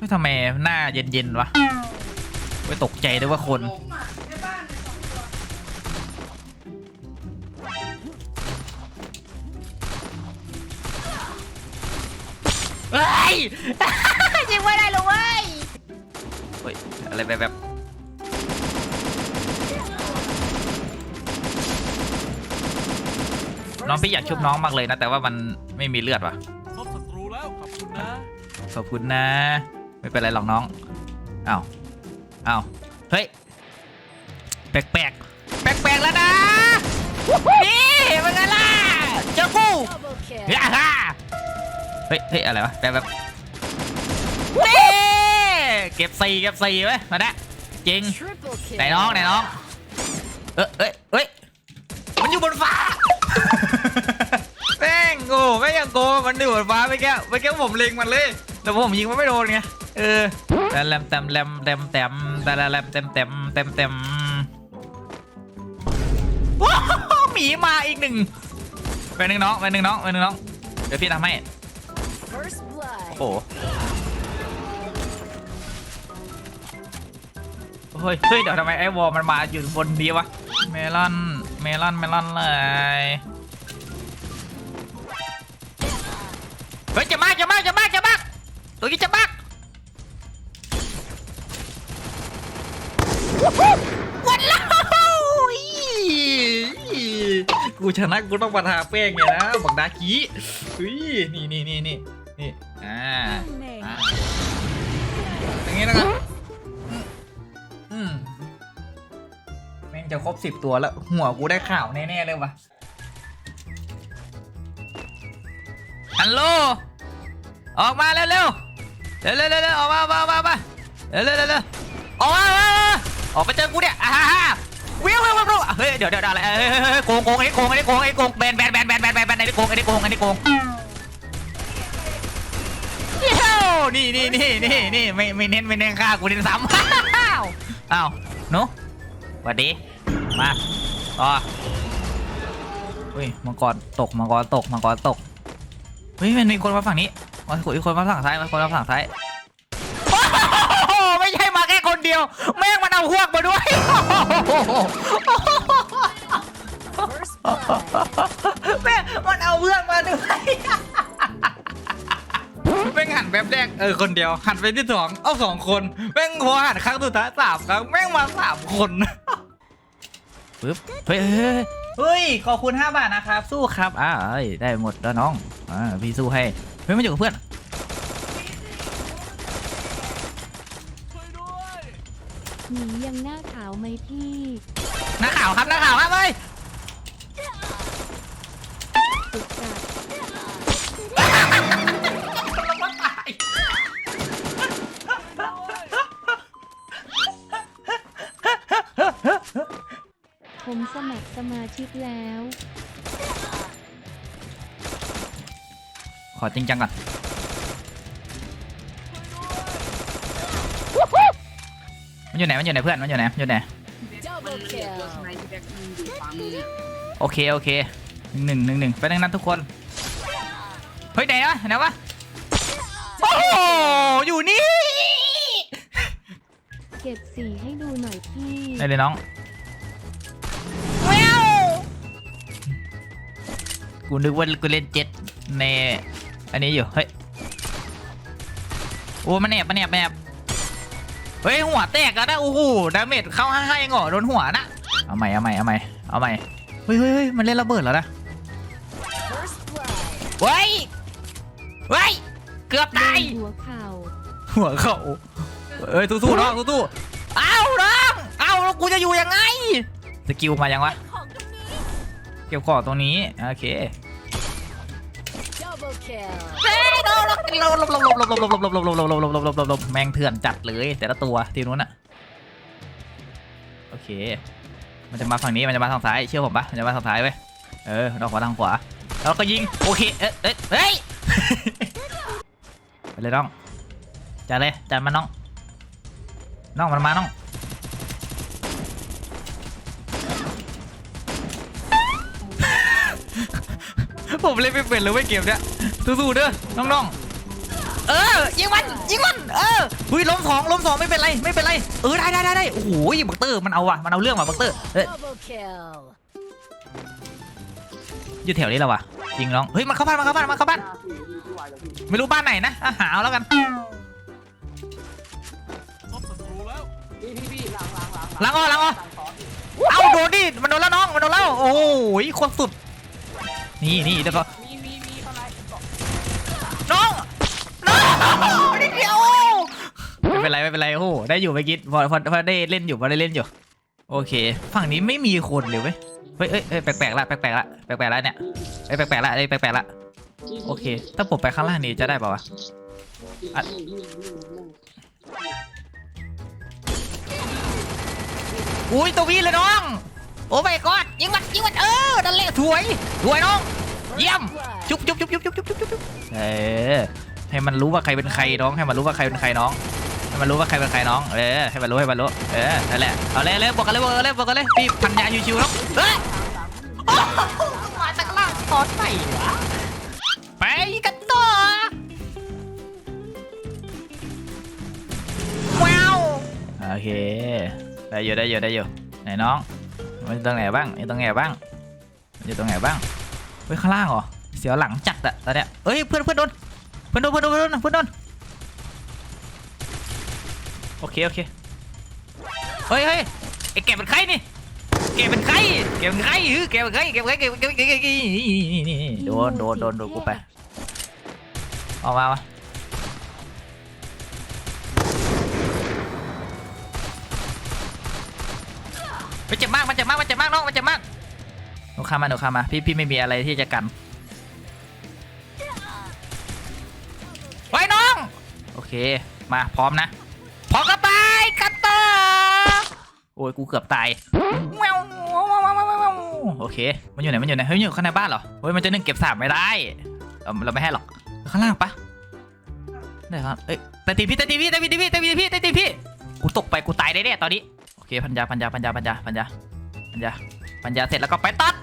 ไม่ทำไมหน้าเย็นๆวะไม่ตกใจด้วยว่าคนลมอะในบ้านเนี่ยสองตัวเฮ้ย ยิงไม่ได้เลยเว้ยเฮ้ย อะไรแบบแบบน้องพี่อยากชุบน้องมากเลยนะ แต่ว่ามันไม่มีเลือดว่ะพบศัตรูแล้วขอบคุณนะ ขอบคุณนะ ไม่เป็นไรหรอกน้องเอ้าวอ้าเฮ้ย แปลกแปลกแปลกแปลกๆแล้วนะนี่เป็นไงล่ะเจ้ากูฮ่าฮ่าเฮ้ยเฮ้ยอะไรวะแบบแบบนี่เก็บสี่เก็บสี่ไว้มาได้จริงไหนน้องไหนน้องเอ้ยเอ้ยเอ้ยมันอยู่บนฟ้าแม่งโอ้แม่งยังโกมันอยู่บนฟ้าไปแก้ไปแก้ผมเล็งมันเลยแต่ผมยิงมันไม่โดนไง เออแต่แลมแตมแลมแตมแตมแต่แลมแตมแตมแตมแตมว้าวหมีมาอีกหนึ่งไปหนึ่งน้องไปหนึ่งน้องไปหนึ่งน้องเดี๋ยวพี่ทำให้ First blood. โอ้โหเฮ้ยเฮ้ยเดี๋ยวทำไมไอ้วอลมันมาอยู่บนนี้วะเมลอนเมลอนเมลอนเลยเฮ้ยจะมากจะมากจะมากจะมากตัวนี้จะมาก วันละกูชนะกูต้องมาทาแป้งไงนะบักดากี้เฮ้ยนี่นี่นี่นี่นี่อ่าอย่างงี้นะครับอืมอืมแม่งจะครบสิบตัวแล้ว หัวกูได้ข่าวแน่ๆเลยวะฮัลโหลออกมาเร็วๆเร็วๆเร็วๆออกมาออกมาออกมาเร็วๆเร็วๆเร็วๆออกมา ออกไปเจอกูเนี่ยอ่าฮ่าฮ่าวิววิววิวเฮ้ยเดี๋ยวเดี๋ยวอะไรเฮ้ยเฮ้ยเฮ้ยโกงโกงอันนี้โกงอันนี้โกงอันนี้โกงแบนแบนแบนแบนแบนแบนแบนอันนี้โกงอันนี้โกงอันนี้โกงเย้นี่นี่นี่นี่นี่ไม่ไม่เน้นไม่เน้นฆ่ากูเน้นซ้ำอ้าวอ้าวหนุสวัสดีมาต่ออุ้ยมังกรตกมังกรตกมังกรตกเฮ้ยมันมีคนมาฝั่งนี้มีคนมาฝั่งซ้ายมันคนมาฝั่งซ้าย ดียวแม่งมันเอาพวกมาด้วย First blood. แม่งมันเอาเพื่อนมาด้วยแม่งหันแบบแรกเออคนเดียว หันไปที่สองเอาสองคนแม่งพอหันครั้งสุดท้ายสามครั้งแม่งมาสามคนปึ๊บเฮ้ยเฮ้ยเฮ้ยเฮ้ยขอบคุณห้าบาทนะครับ สู้ครับอ่าเอ้ยได้หมดแล้วน้องอ่าพี่สู้ให้เฮ้ยมันอยู่กับเพื่อน ช่วยด้วย หนียังหน้าขาวไหมพี่นักข่าวครับนักข่าวครับเฮ้ยสุดจัดผมสมัครสมาชิกแล้ว ขอจริงจังก่อน มันอยู่ไหนมันอยู่ไหนเพื่อนมันอยู่ไหนมันอยู่ไหนมันเหลือตัวสไนที่แบ็คมันอยู่ขวามืออะโอเคโอเคหนึ่งหนึ่งหนึ่งไปดังนั้นทุกคนเฮ้ยไหนวะไหนวะโอ้โหอยู่นี่เก็บสีให้ดูหน่อยพี่ได้เลยน้องแววกูนึกว่ากูเล่นเจ็ตในอันนี้อยู่เฮ้ยโอ้มันแอบมันแอบมันแอบ เฮ้ยหัวแตกแล้วนะโอ้โหดาเมจเข้าให้ๆเหรอโดนหัวนะเอาใหม่เอาใหม่เอาใหม่เอาใหม่เฮ้ยเฮ้ยเฮ้ยมันเล่นระเบิดแล้วนะ First blood. เว้ยเว้ยเกือบโดตายนหัวเข่าหัวเขาเอ้ยสู้ๆน้องสู้ๆเอ้าน้องเอ้าแล้วกูจะอยู่ยังไงสกิลมายังวะเก็บของตรงนี้โอเค Double kill. เฮ้ยโดนลบลบลบลบลบลบลบลบลบลบลบลบลบลบลบลบลบแมงเถื่อนจัดเลยแต่ละตัวทีนู้นอะโอเค มันจะมาฝั่งนี้มันจะมาทางซ้ายเชื่อผมปะมันจะมาทางซ้ายเว้ยเออเราขอทางขวาแล้วก็ยิงโอเคเอ๊ะเอ๊ะเฮ้ยไปเลยน้องจัดเลยจัดมาน้องน้องมันมาน้องผมเล่นไม่เป็นเลยเว้ยเกมเนี้ย สู้ๆเด้อน้องเออยิงมันยิงมันเออหุยล้มสองล้มสองไม่เป็นไรไม่เป็นไรเออได้ได้ได้ได้โอ้โหบักเตอร์มันเอาว่ะมันเอาเรื่องว่ะบักเตอร์เออ Double kill. อยู่แถวนี้แล้ววะยิงน้องเฮ้ยมันเข้าบ้านมันเข้าบ้านมันเข้าบ้าน ไม่รู้บ้านไหนนะอะหาเอาแล้วกันพบศัตรูแล้วพี่พี่พี่หลังหลังหลังล้างอ้อล้างอ้อสั่งสอนเอาโดนดิมันโดนแล้วน้องมันโดนแล้วโอ้ยโคนสุดนี่นี่เดี๋ยวก็ ไม่เป็นไรไม่เป็นไรโอ้ได้อยู่ไปกิดพอพอพอได้เล่นอยู่พอได้เล่นอยู่ โอเค ฝั่งนี้ไม่มีคนเลยเว้ยเฮ้ยเอ้ยเอ้ยแปลกๆละแปลกๆละแปลกๆละเนี่ยไอ้ยแปลกๆละไอ้ยแปลกๆละโอเค ถ้าผมไปข้างล่างนี้จะได้ป่าวะอะอุ้ยตัววีเลยน้อง โอ้ไม่กอดยิงมันยิงมันเออนั่นและสวยถวยน้อง เยี่ยมจุ๊บจุ๊บจุ๊บจุ๊บจุ๊บจุ๊บจุ๊บเออให้มันรู้ว่าใครเป็นใครน้อง ให้มันรู้ว่าใครเป็นใครน้อง มันรู้ว่าใครเป็นใครน้อง เออ ให้มันรู้ให้มันรู้ เออ นั่นแหละ เอาเลยเลยบอกกันเลยบอกกันเลยบอกกันเลยพี่พันยาชิวๆน้องเฮ้ยโอ้โหมาจากล่างตอนไหนวะไปกันต่อว้าว โอเค ได้อยู่ได้อยู่ได้อยู่ ไหนน้อง มันอยู่ตรงไหนบ้างอยู่ตรงไหนบ้างมันอยู่ตรงไหนบ้าง เฮ้ยข้างล่างเหรอ เสียวหลังจัดอะตอนเนี้ยเอ้ยเพื่อนเพื่อนโดน เพื่อนโดนเพื่อนโดนเพื่อนโดนเพื่อนโดน โอเค โอเค เฮ้ยเฮ้ยไอ้แกเป็นใครนี่ แกเป็นใคร แกเป็นใครเออแกเป็นใคร แกเป็นใคร แกเป็นใครแกเป็นใครนี่นี่นี่โดนโดนโดนโดนกูไปออกมาวะมันเจ็บมาก มันเจ็บมาก มันเจ็บมากน้อง มันเจ็บมาก หนูข้ามา หนูข้ามา พี่พี่ไม่มีอะไรที่จะกันไว้น้อง โอเค มาพร้อมนะ พร้อมกันไปกันต่อโอ้ยกูเกือบตายแมวโอเค มันอยู่ไหน มันอยู่ไหน เฮ้ยมันอยู่ข้างในบ้านเหรอ เฮ้ย มันจะนึ่งเก็บสามไม่ได้เราเราไม่ให้หรอก ข้างล่างปะได้ครับ เอ้ยแต่ตีพี่แต่ตีพี่แต่ตีพี่แต่ตีพี่แต่ตีพี่ กูตกไป กูตายแน่ๆตอนนี้ โอเค พันยา พันยา พันยา พันยา พันยา พันยา พันยา เสร็จแล้วก็ไปตัด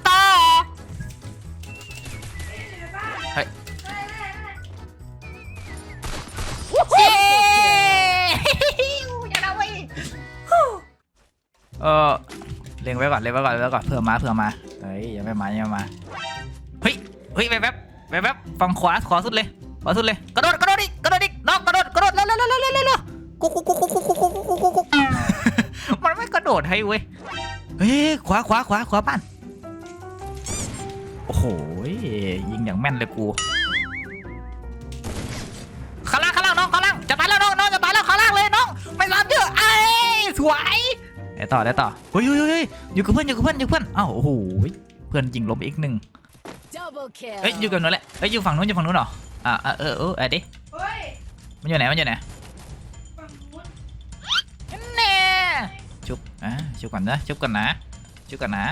ออเล็งไว้ก่อนเล็งไว้ก่อนเล็งไว้ก่อนเผื่อมาเผื่อมาเฮ้ยยังไม่มายังไม่มาเฮ้ยเฮ้ยแวบแวบแวบแวบฝั่งขวาขวาสุดเลยขวาสุดเลยกระโดดกระโดดอีกกระโดดอีกน้องกระโดดกระโดดเร็วเร็วเร็วเร็วเร็วกุ๊กกุ๊กกุ๊กกุ๊กกุ๊กกุ๊กกุ๊กกุ๊กกุ๊กมันไม่กระโดดให้เว้ยเฮ้ยขวาขวาขวาขวาบ้านโอ้โหยิงอย่างแม่นเลยกูข้างล่างข้างล่างน้องข้างล่างจะตายแล้วน้องน้องจะตายแล้วข้างล่างเลยน้องไม่รับเยอะไอ้สวย ได้ต่อได้ต่อเฮ้ยเฮ้ยเฮ้ยอยู่กับเพื่อนอยู่กับเพื่อนอยู่กับเพื่อนอ้าวโอ้โหเพื่อนยิงล้มอีกหนึ่ง Double kill. เอ้ยอยู่กับหนูแหละเอ้ยอยู่ฝั่งนู้นอยู่ฝั่งนู้นเหรออ่าอ่าเออเออเออดิมันอยู่ไหนมันอยู่ไหนแน่ชุบอะชุบก่อนนะชุบก่อนนะชุบก่อนนะ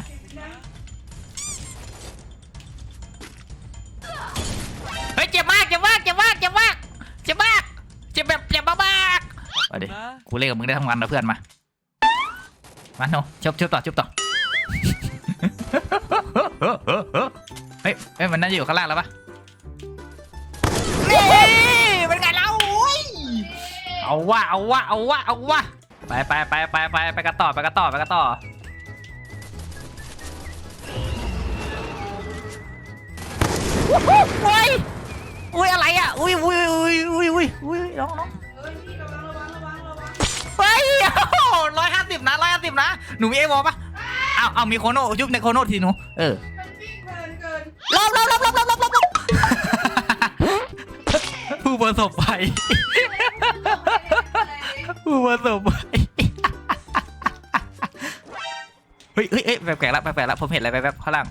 เฮ้ยเจ็บมากเจ็บมากเจ็บมากเจ็บมากเจ็บมากเจ็บแบบเจ็บมากๆเอาดินะกูเล่นกับมึงได้ทั้งวันนะเพื่อนมา มาโนชุบชุบต่อชุบต่อเฮ้ยเฮ้ยมันน่าจะอยู่ข้างล่างแล้วปะนี่เป็นไงเราอุ้ยเอาวะเอาวะเอาวะเอาวะไปไปไปไปไปไปกันต่อไปกันต่อไปกันต่ออุ้ยอุ้ยอะไรอะอุ้ยอุ้ยอุ้ยอุ้ยอุ้ยอุ้ยน้องน้องเฮ้ย ร้อยห้าสิบนะร้อยห้าสิบนะ หนูมีเอวอปะเอาเอามีโคโนยุบในโคโนทีหนู เออมันวิ่งเพลิเกินลบลบลบรบบลบบผู้ประสบภัยผู้ประสบภัยเฮ้ยเฮ้ยแบบแปลกละแปลกละผมเห็นอะไรแบบข้างล่าง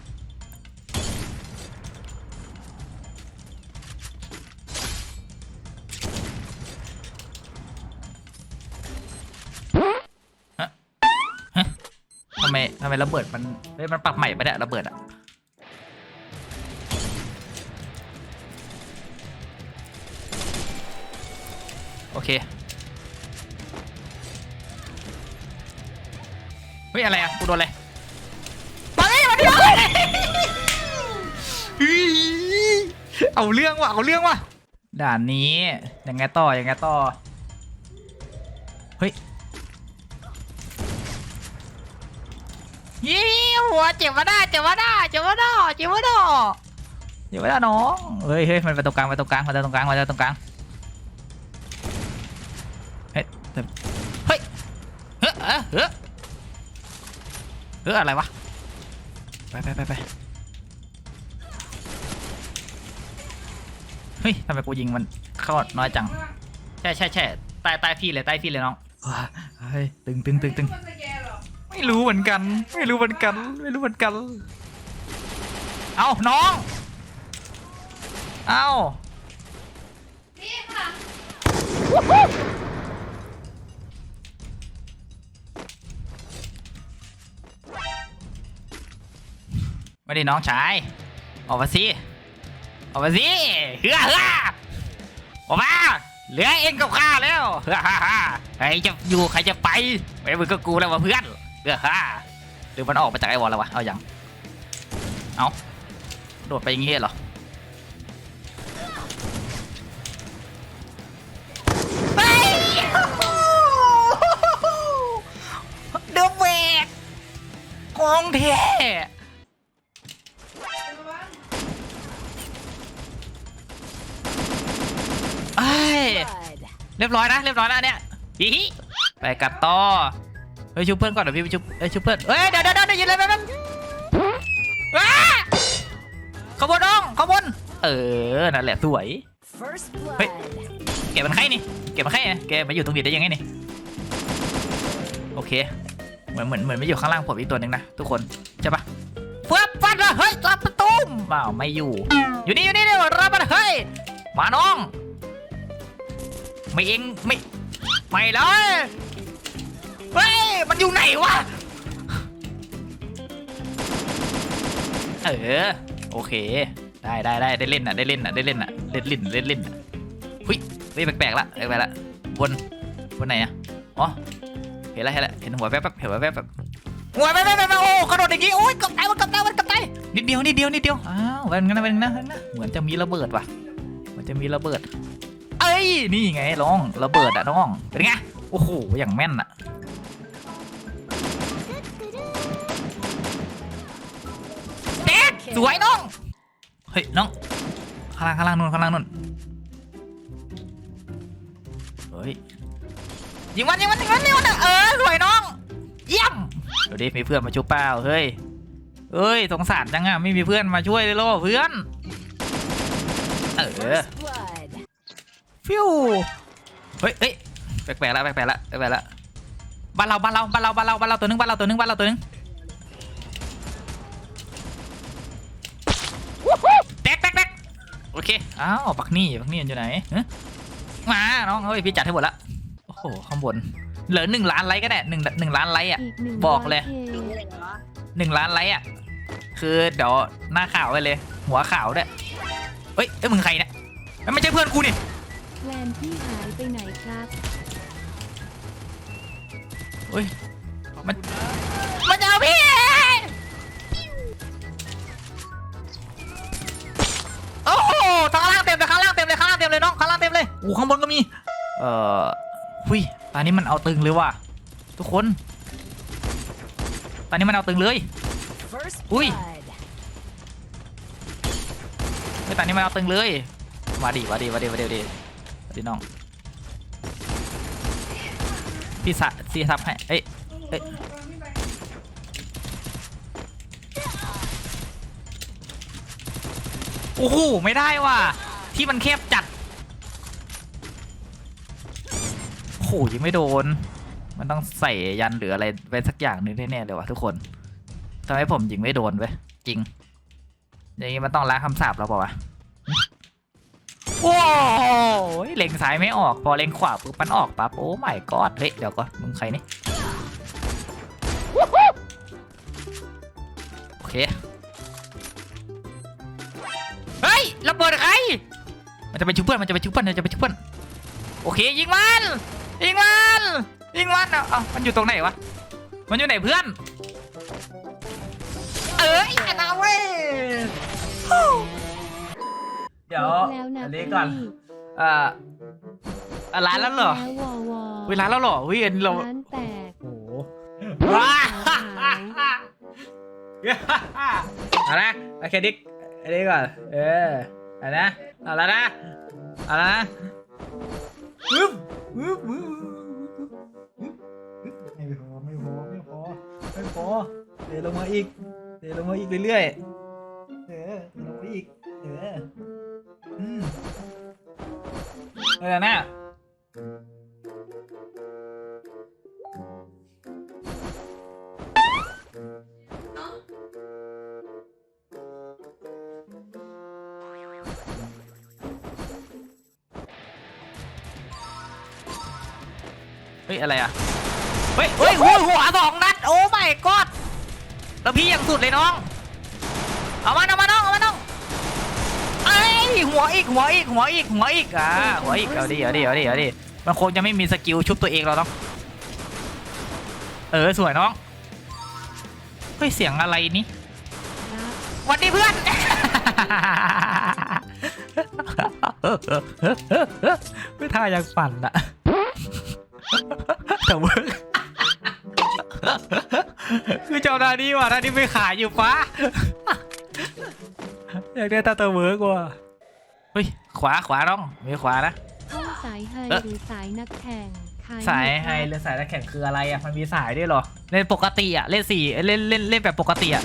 ไมระเบิดมันเฮ้ยมันปรับใหม่ปะเนี่ยระเบิดอะโอเคเฮ้ยอะไรอะกูโดนอะไรมาเลยมาดิมาเลยเอาเรื่องว่ะเอาเรื่องว่ะด่านนี้ยังไงต่อยังไงต่อเฮ้ย ยี่หัวเจ็บมาได้เจ็บมาได้เจ็บมาได้เจ็บมาได้เจ็บมาได้น้องเฮ้ยเฮ้ยมันไปตรงกลางไปตรงกลางมาตรงกลางมาตรงกลางเฮ้ยเฮ้ยเฮ้ยเฮ้ยเฮ้ยเฮ้ยอะไรวะไปไปไปไปเฮ้ยทำไมกูยิงมันเข้าน้อยจังใช่ใช่ใช่ใต้ใต้พี่เลยใต้พี่เลยน้องเฮ้ยตึงตึงตึงตึง รู้เหมือนกัน ไม่รู้เหมือนกัน ไม่รู้เหมือนกัน เอาน้อง เอาไม่ได้น้องชาย ออกมาสิ ออกมาสิเฮ้อเฮ้อออกมาเหลือเองกับข้าแล้วฮ่าฮ่าฮ่าใครจะอยู่ใครจะไปไปมึงก็กูแล้ววะเพื่อน เออฮ่าหรือมันออกมาจากไอ้วอลแล้ววะ เอาอย่างเอาโดดไปอย่างงี้เหรอเฮ้ยเดอะเวกของแท้ไอ้ย เรียบร้อยนะ เรียบร้อยนะเนี่ยฮิฮิไปกัดต่อ เฮ้ยชุบเพื่อนก่อนเดี๋ยวพี่ไปชุบเอ้ยชุบเพื่อนเฮ้ยเดี๋ยวเดี๋ยวเดี๋ยวได้ยินเลยแป๊บนึงว้าขบวนน้องขบวนเออนั่นแหละสวย First Hey. blood. เก็บมันให้นี่เก็บมันให้นะแกมาอยู่ตรงนี้ได้ยังไงนี่โอเคเหมือนเหมือนเหมือนไม่อยู่ข้างล่างผมอีกตัวหนึ่งนะทุกคนใช่ปะเฟือบฟันเลยเฮ้ยรับประตูมว้าวไม่อยู่ อยู่นี่อยู่นี่เดี๋ยวรับมาเฮ้ยมาน้อง ไม่เองไม่ไม่เลย เฮ้ย มันอยู่ไหนวะ เออ โอเค ได้ได้ได้ได้เล่นอะ ได้เล่นอะ ได้เล่นอะ เล่นเล่นเล่นเล่นอะหุยเฮ้ยแปลกๆละแปลกๆละบนบนไหนอะอ๋อ เห็นแล้วเห็นแล้วเห็นหัวแวบแป๊บเห็นหัวแวบแป๊บหัวแวบแป๊บแป๊บโอ้กระโดดอย่างงี้โอ้ยกับตายมันกับตายมันกับตายนิดเดียวนิดเดียวนิดเดียว อ้าวเป็นงั้นนะเป็นงั้นนะเป็นงั้นะ เหมือนจะมีระเบิดว่ะ เหมือนจะมีระเบิด เอ้ย นี่ไงน้องระเบิดอะน้อง เป็นไง โอ้โห อย่างแม่นอะ สวยน้อง เฮ้ยน้อง ข้างล่างข้างล่างนู่นข้างล่างนู่นเฮ้ย ยิงมันยิงมันยิงมันยิงมันเออสวยน้อง เยี่ยมเดี๋ยวดิมีเพื่อนมาช่วยเปล่าเฮ้ยเอ้ยสงสารจังอะไม่มีเพื่อนมาช่วยเลยโลเพื่อน เออ First blood. ฟิวเฮ้ยเฮ้ยแปลกๆแล้วแปลกๆแล้วแปลกๆแล้วบ้านเราบ้านเราบ้านเราบ้านเราบ้านเราตัวหนึงบ้านเราตัวหนึงบ้านเราตัวหนึง โอเค อ้าวปักนี่ปักนี่มันอยู่ไหนฮะมาน้องเฮ้ยพี่จัดให้หมดละโอ้โหข้างบน เหลือหนึ่งล้านไลค์ก็ได้หนึ่งหนึ่งล้านไลค์อะอีกหนึ่งบอกเลยร้อดูคเลยเหรอหนึ่งล้านไลค์อะ คือเดี๋ยวหน้าข่าวไปเลย หัวข่าวด้วยเฮ้ยเอ้ยมึงใครเนี่ยไม่ใช่เพื่อนกูนี่แฟนพี่หายไปไหนครับเฮ้ยมันมันจะเอาพี่ โอ้ข้างบนก็มี เอ่อหุยตอนนี้มันเอาตึงเลยว่ะ ทุกคน ตอนนี้มันเอาตึงเลย First Ui. blood. เฮ้ยตอนนี้มันเอาตึงเลย มาดิมาดิมาดิมาดิมาดิมาดิน้อง พี่สะซีซับให้ เอ้ยเอ้ยโอ้โหไม่ได้ว่ะ ที่มันแคบจัด หยังไม่โดน มันต้องใส่ยันหรืออะไรไปสักอย่างนึงแน่ๆเลยวะทุกคนทำให้ผมยิงไม่โดนเว้ยจริง อย่างนี้มันต้องล้างคำสาปเราเปล่าวะโอ้ยเล็งซ้ายไม่ออก พอเล็งขวาปุ๊บมันออกปั๊บโอ้ไม่กอดเฮ้ยเดี๋ยวก่อนมึงใครนี่โอเคเฮ้ยระเบิดใครมันจะไปชุบเพื่อนมันจะไปชุบเพื่อนมันจะไปชุบเพื่อนโอเคยิงมัน ยิงมันยิงมันเอาเอามันอยู่ตรงไหนวะ มันอยู่ไหนเพื่อน เอ้ยชนะเว้ยเดี๋ยวลบแล้วนะอันนี้พี่ก่อนเอ่ออะร้านแล้วเหรอแล้ววอวอเวลานแล้วเหรอเฮ้ยอันนี้เรา ร้านแตก โอ้โหว้าเอาละโอเคดิกอันนี้ก่อน เออเอานะ เอาแล้วนะ เอาแล้วนะวึบวึบวึบ พอเดี๋ยวลงมาอีก เดี๋ยวลงมาอีกเรื่อยๆเออเดี๋ยวลงมาอีก เอออืมเอาแล้วนะเฮ้ยอะไรอะ เฮ้ยเฮ้ยหัวหัวสองนัดโอ้ไม่กอดแล้วพี่ยังสุดเลยน้อง เอามาเอามาน้องเอามาน้องไอ้ยหัวอีกหัวอีกหัวอีกหัวอีกอ่าหัวอีกเอาดิเอาดิเอาดิเอาดิมันคงจะไม่มีสกิลชุบตัวเองหรอกน้องเออสวยน้องเฮ้ยเสียงอะไรนี่รับหวันดีเพื่อนไม่ท่ายังปั่นอะแต่เวิร์ก คือเจ้าหน้านี้ว่ะหน้านี้ไม่ขายอยู่ฟ้าอยากได้ตาตัวเวิร์กว่ะเฮ้ยขวาขวาน้องมีขวานะห้องสายไฮเอ๊ะหรือสายนักแข่งขสายมดไฮหรือสายนักแข่งคืออะไรอะมันมีสายด้วยเหรอเล่นปกติอะเล่นสี่เล่นเล่นเล่นแบบปกติอะ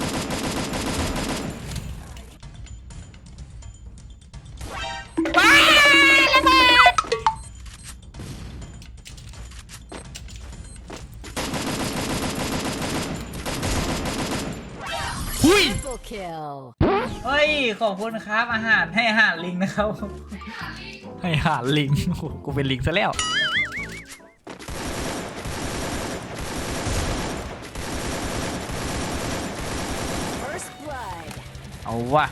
ขอบคุณครับ อาหารให้อาหารลิงนะครับให้อาหารลิงโอ้โหกูเป็นลิงซะแล้ว First blood. เอาว่ะ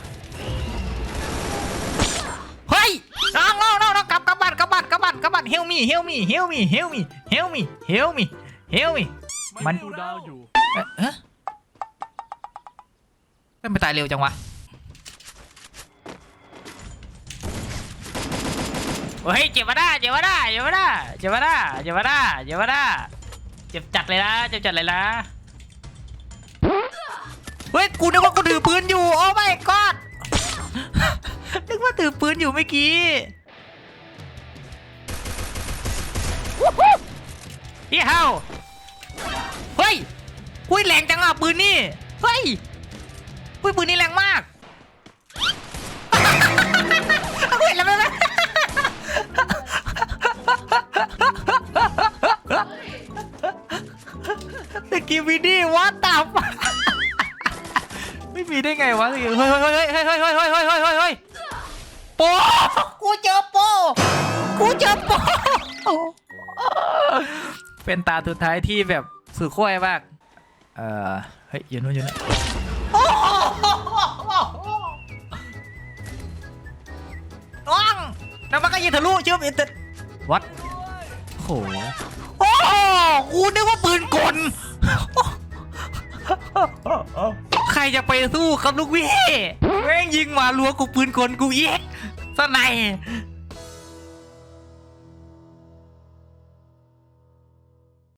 เฮ้ยน้องน้องน้องน้องกลับกลับบ้านกลับบ้านกลับบ้านกลับบ้านเฮลมี่เฮลมี่เฮลมี่เฮลมี่เฮลมี่เฮลมี่เฮลมี่ไม่มันดูดาวอยู่เอ๊ะเอ๊ะทำไมตายเร็วจังวะ เฮ้ยเจ็บมาได้เจ็บมาได้เจ็บมาได้เจ็บมาได้เจ็บมาได้เจ็บมาได้เจ็บจัดเลยนะเจ็บจัดเลยนะเฮ้ยกูนึกว่ากูถือปืนอยู่โอ้ไม่กอดนึกว่าถือปืนอยู่เมื่อกี้พี่เฮาเฮ้ยอุ้ยแรงจังอะปืนนี่เฮ้ยอุ้ยปืนนี่แรงมากเฮ้ยแล้วแล้ วแล้วตะกี้วินี่วัดตับไม่มีได้ไงวะเฮ้ยเฮ้ยเฮ้ยเฮ้ยเฮ้ยเฮ้ยเฮ้ยเฮ้ยเฮ้ยเฮ้ยเฮ้ยเฮ้ยโปกูเจอโปกูเจอโปเป็นตาสุดท้ายที่แบบสุดขั้วมากเออเฮ้ยอยู่นู้นอยู่นู้นโอ้โหน้องแล้วมันก็ยิงทะลุเชื่อมอินเตอร์วัดโอ้โหโอ้โห กูนึกว่าปืนกล ใครจะไปสู้ครับลูกพี่แม่งยิงมาลัวกูปืนกลกูเอ็กสไนย